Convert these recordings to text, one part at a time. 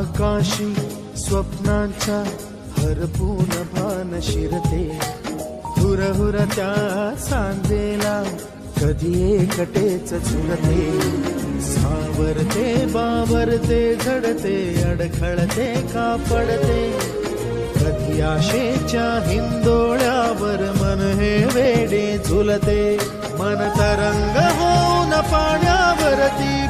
आकाशी स्वप्नांच्या हरपून भान शिरते. हुर हुर त्या सांजेला कधी एकटेच झुलते. सावरते बावरते झडते अडखळते का पडते कधी आशेच्या हिंदोळ्यावर मन हे वेडे झुलते. मन तरंग होऊन पाण्यावरती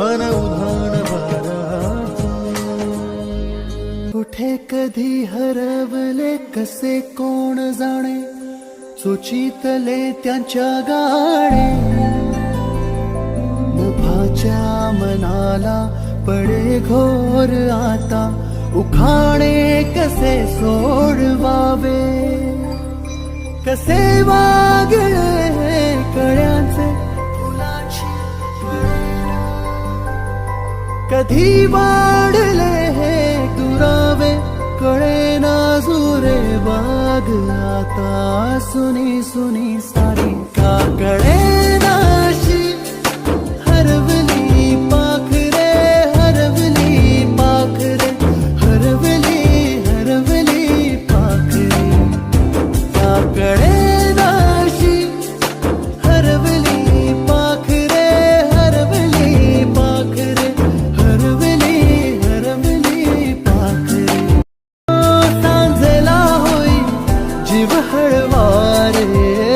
मन उधाण वाऱ्याचे कुठे कधी हरवले कसे कोण जाणे? सुचितले त्यांच्या गाणे. मुभाच्या मनाला पडे घोर आता. उखाणे कसे सोडवावे? कसे वागळे कधी वाढले हे दुरावे? कळे नाजुरे बाग. आता सुनी सुनी सारी का कळे var.